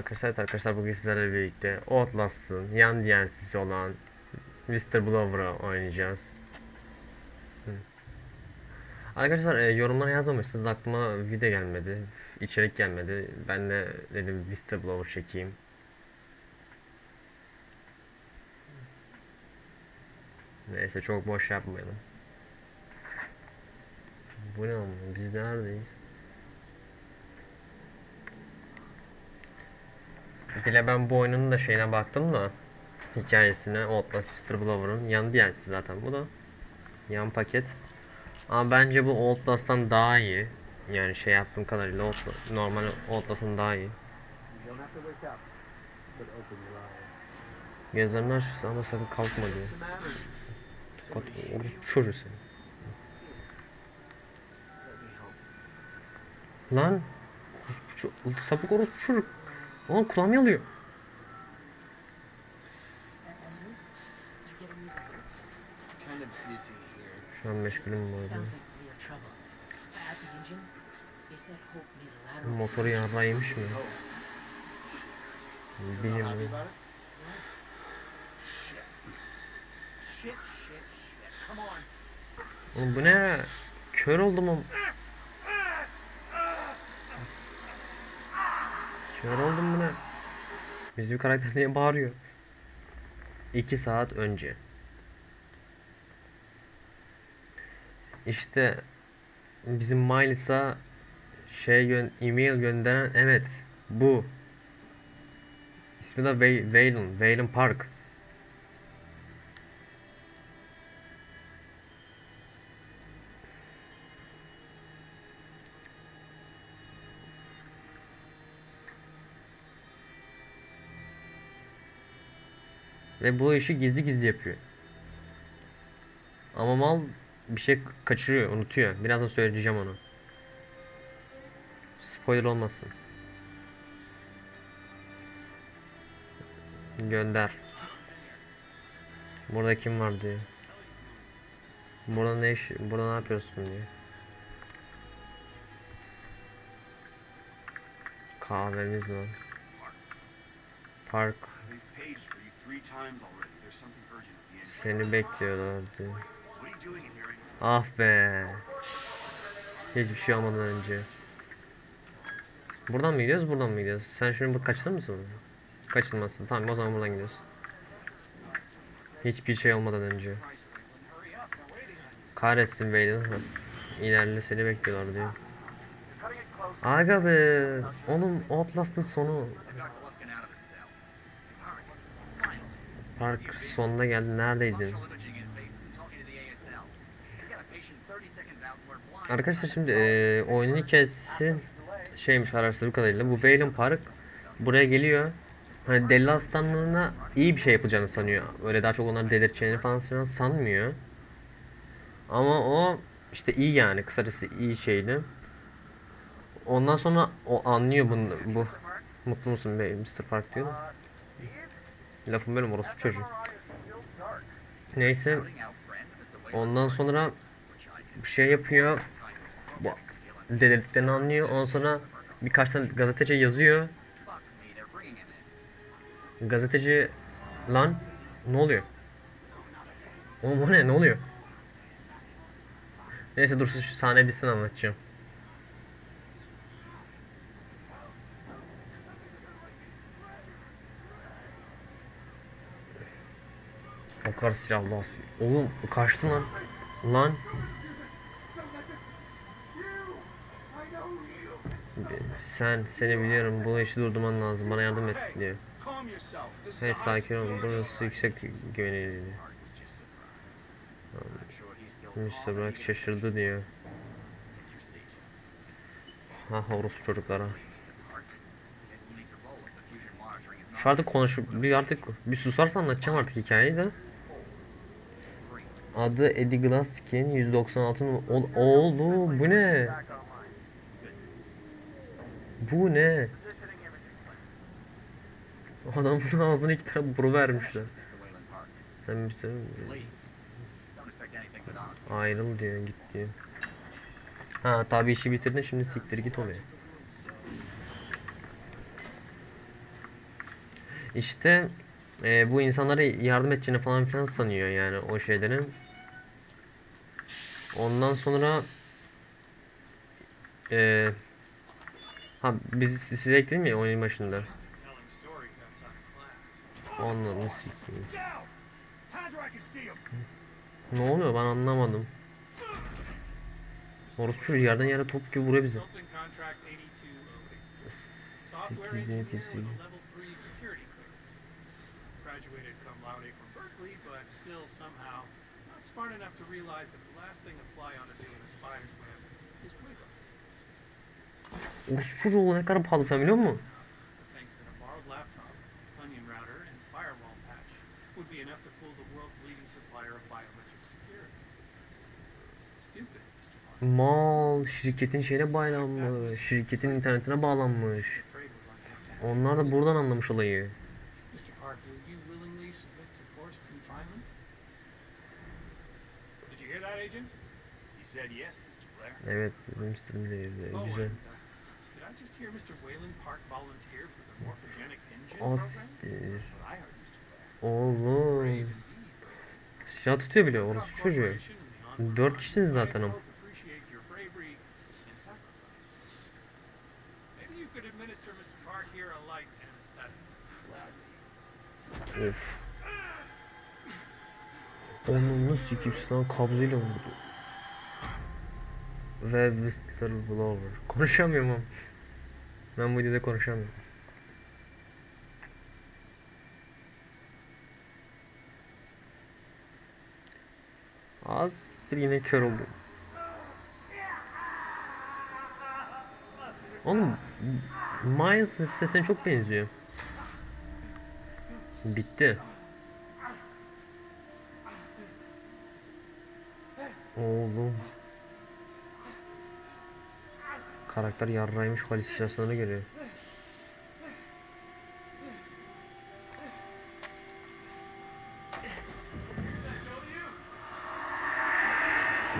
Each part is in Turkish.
arkadaşlar. Arkadaşlar bugün sizlerle birlikte Outlast'ın yan DLC'si olan Mr. Blower'ı oynayacağız. Hı. Arkadaşlar e, yorumlara yazmamışsınız. Aklıma video gelmedi. içerik gelmedi. Ben de dedim Mr. Blower çekeyim. Neyse çok boş yapmayalım. Bu ne ama biz neredeyiz? Bile ben bu oyunun da şeyine baktım da hikayesine Outlast Mr. Blower'ın yan DLC'si zaten bu da yan paket. Ama bence bu Outlast'tan daha iyi. Yani şey yaptığım kadarıyla normal Outlast'tan daha iyi. Aç ama sakın kalkma diyor. Kat orospu çocuğu seni. Lan sapık orospu çocuk. Oğlum kulağım yalıyor. Şu an meşgulüm bu arada. Motoru yarraymış mı? Bilmiyorum. Oğlum bu ne? Kör oldum am. Kör oldum bu ne? Bizim karakter niye bağırıyor? 2 saat önce. İşte bizim Miles'a şey gö e-mail gönderen evet bu. İsmi de Valen, Valen Park. Ve bu işi gizli gizli yapıyor. Ama mal bir şey kaçırıyor, unutuyor. Birazdan söyleyeceğim onu. Spoiler olmasın. Gönder. Burada kim var diye. Burada ne iş, burada ne yapıyorsun diye. Kahvemiz var. Park Seni bekliyorlar diyor. What are you doing in here? Ah be. Hiçbir şey olmadan önce. Buradan mı gidiyoruz, buradan mı gidiyoruz? Sen şimdi bu kaçtın mısın? Kaçılmazsın. Tamam o zaman buradan gidiyoruz. Hiçbir şey olmadan önce. Kahretsin Valen. İleride seni bekliyorlar diyor. Aga be. Oğlum Outlast'ın sonu. Park sonuna geldi. Neredeydin? Arkadaşlar şimdi e, oyunun hikayesi şeymiş araştırdığım kadarıyla bu Valen Park buraya geliyor. Hani deli hastalığına iyi bir şey yapacağını sanıyor. Öyle daha çok onları delirteceğini falan filan sanmıyor. Ama o işte iyi yani kısacası iyi şeydi. Ondan sonra o anlıyor bunu bu. Mutlu musun be Mr. Park diyor. Lafım benim orospu çocuğu. Neyse ondan sonra bir şey yapıyor. Bu delirdiklerini anlıyor. Ondan sonra birkaç tane gazeteci yazıyor. Gazeteci lan ne oluyor? Oğlum o ne? Ne oluyor? Neyse dur şu sahne bitsin anlatacağım. O kadar silahlı as- Oğlum kaçtı lan. Lan. Sen seni biliyorum bu işi durdurman lazım bana yardım et diyor. Hey sakin ol burası yüksek güvenilir diyor. I'm sure he's still Mr. Bırak şaşırdı diyor. Ha orospu çocuklara. Şu artık konuş bir artık bir susarsa anlatacağım artık hikayeyi de. Adı Eddie Glasskin 196 num- Ol- Oğlum bu ne? Bu ne? Adamın ağzına iki tane boru vermişler. Sen bir şey Ayrıl diyor git diyor. Ha tabi işi bitirdin şimdi siktir git oraya. İşte e, bu insanlara yardım edeceğini falan filan sanıyor yani o şeylerin. Ondan sonra e, ha biz size ekledim ya oyun başında. Onları sikeyim. Ne oluyor ben anlamadım. Orospu yerden yere top gibi vuruyor bizi. Consulting contract Graduated cum laude from Berkeley, but still somehow not smart enough to realize that the last thing a fly ought to do in a spider's web is wiggle. Orospu ne kadar pahalı sen biliyor musun? Mal şirketin şeyine bağlanmış. Şirketin internetine bağlanmış. Onlar da buradan anlamış olayı. What I heard, Mr. Blair. Oğlum. Brave indeed. Silah tutuyor bile orospu çocuğu. Dört kişisiniz zaten ama. both Onun sikip silah kabzıyla vurdu. Ve whistleblower. Konuşamıyorum ama. Ben bu videoda konuşamıyorum. Az siktir yine kör oldum. Oğlum Miles'ın sesine çok benziyor. Bitti. Oğlum. Karakter yarraymış halüsinasyona geliyor.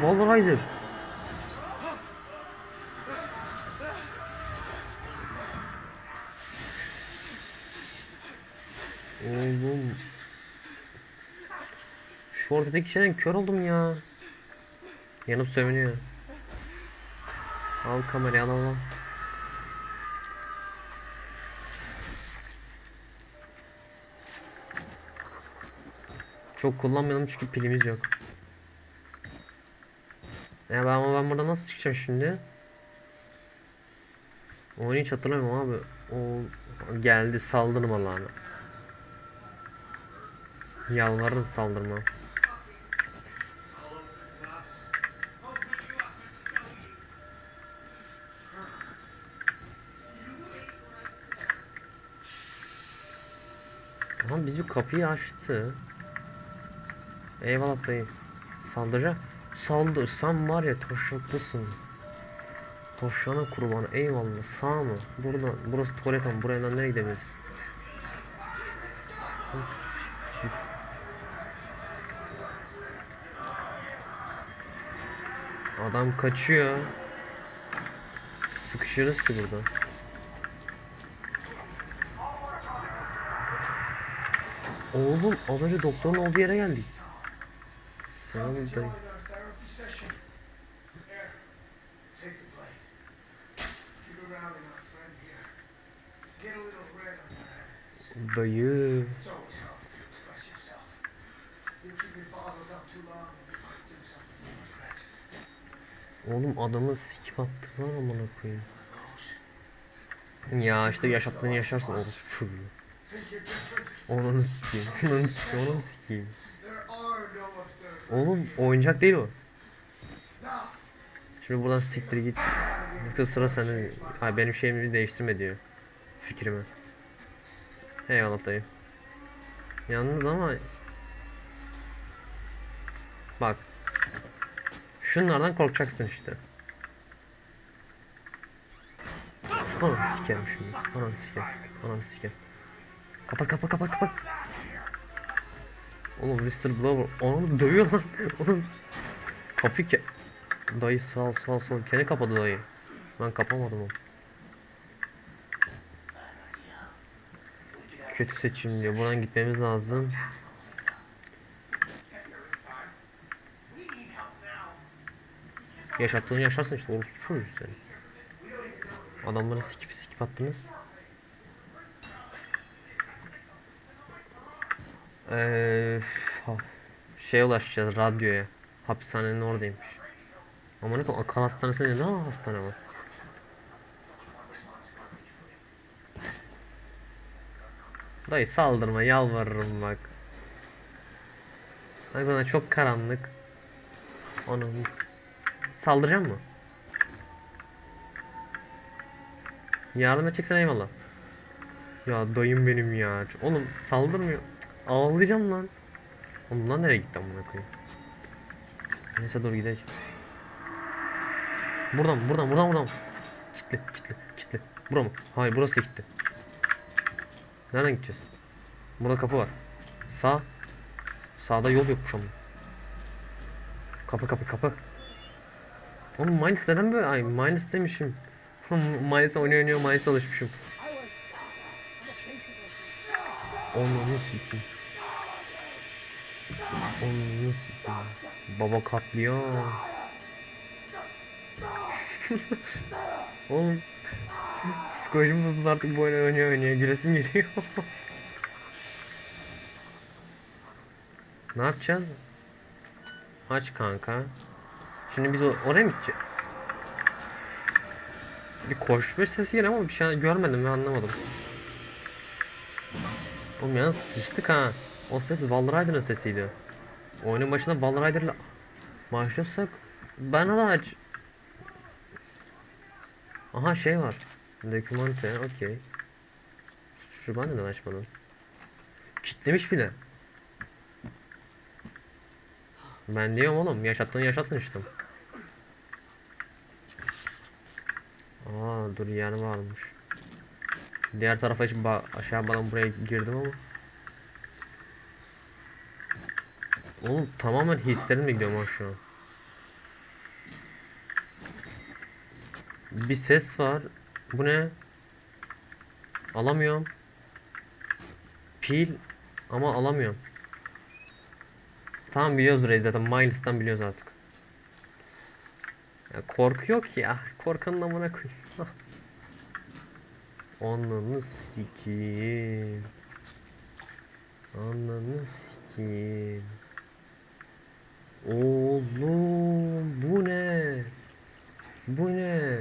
Wall Rider. Oğlum. Şu ortadaki şeyden kör oldum ya. Yanıp sövünüyor. Al kamerayı al al al. Çok kullanmayalım çünkü pilimiz yok. Ya ben ama ben burada nasıl çıkacağım şimdi? Onu hiç hatırlamıyorum abi. O geldi saldırma lan. Yalvarırım saldırma. Lan biz bir kapıyı açtı. Eyvallah dayı. Saldıracak. Saldırsam var ya taşaklısın. Taşlana kurbanı eyvallah sağ mı? Buradan burası tuvalet ama buradan nereye siktir. Adam kaçıyor. Sıkışırız ki burada. Oğlum az önce doktorun olduğu yere geldik. Selam dayı. Dayı. Oğlum adamı sikip attılar amına koyayım. Ya işte yaşattığını yaşarsın orospu çocuğu. Onunu sikeyim. Onunu sikeyim. Onunu sikeyim. Oğlum oyuncak değil o. Şimdi buradan siktir git. Yoksa sıra sende. Ha benim şeyimi değiştirme diyor. Fikrimi. Eyvallah dayı. Yalnız ama Bak. Şunlardan korkacaksın işte. Ananı sikerim şimdi. Ananı sikerim. Ananı sikerim. Kapat kapat kapat kapat. Oğlum Mr. Blower onu dövüyor lan. Onun kapı ke... Dayı sağ sağ sağ. Kendi kapadı dayı. Ben kapamadım onu. Kötü seçim diyor. Buradan gitmemiz lazım. Yaşattığını yaşarsın işte orospu çocuğu seni. Adamları sikip sikip attınız. Eee ha- şey ulaşacağız radyoya. Hapishanenin oradaymış. Ama ne akıl hastanesinde ne hastane var? Dayı saldırma yalvarırım bak. Bak sana çok karanlık. Onu saldıracağım mı? Yardım edeceksen eyvallah. Ya dayım benim ya. Oğlum saldırmıyor. Ağlayacağım lan. Oğlum lan nereye gitti amına koyayım? Neyse dur gidelim. Buradan buradan buradan buradan. Kitli kitli kitli. Bura mı? Hayır burası da gitti. Nereden gideceğiz? Burada kapı var. Sağ. Sağda yol yokmuş ama. Kapı kapı kapı. Oğlum Miles neden böyle? Ay Miles demişim. Miles oynuyor oynuyor Miles alışmışım. Onu sikeyim. Onu sikeyim. Baba katlıyor. Oğlum Psikolojim bozuldu artık bu oyunu oynuyor oynuyor gülesim geliyor. ne yapacağız? Aç kanka. Şimdi biz oraya mı gideceğiz? Bir koşma sesi geliyor ama bir şey görmedim ve anlamadım. Oğlum yalnız sıçtık ha. O ses Valrider'ın sesiydi. Oyunun başında Valrider'la başlıyorsak bana da aç. Aha şey var. Dokümante, okey. Şu ben neden açmadım? Kitlemiş bile. Ben diyorum oğlum yaşattığını yaşasın işte. Aa dur yer varmış. Diğer tarafa hiç aşağı falan buraya girdim ama. Oğlum tamamen hislerimle gidiyorum şu an. Bir ses var. Bu ne? Alamıyorum. Pil ama alamıyorum. Tamam biliyoruz Ray zaten. Miles'tan biliyoruz artık. Ya korku yok ya. Korkanın amına koyayım. Ananı sikeyim. Ananı sikeyim. Oğlum bu ne? Bu ne?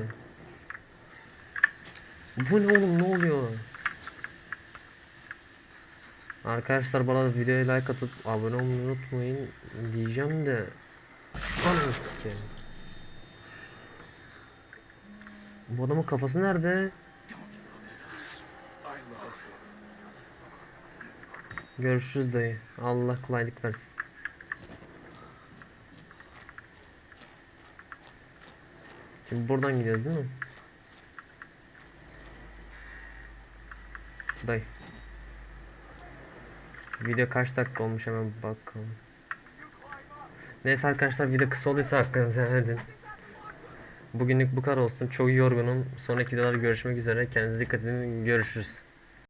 Bu ne oğlum ne oluyor? Arkadaşlar bana videoya like atıp abone olmayı unutmayın diyeceğim de Ananı sikeyim. Bu adamın kafası nerede? Görüşürüz dayı. Allah kolaylık versin. Şimdi buradan gidiyoruz değil mi? Dayı. Video kaç dakika olmuş hemen bakalım. Neyse arkadaşlar video kısa olduysa hakkınızı helal edin. Bugünlük bu kadar olsun. Çok yorgunum. Sonraki videolarda görüşmek üzere. Kendinize dikkat edin. Görüşürüz.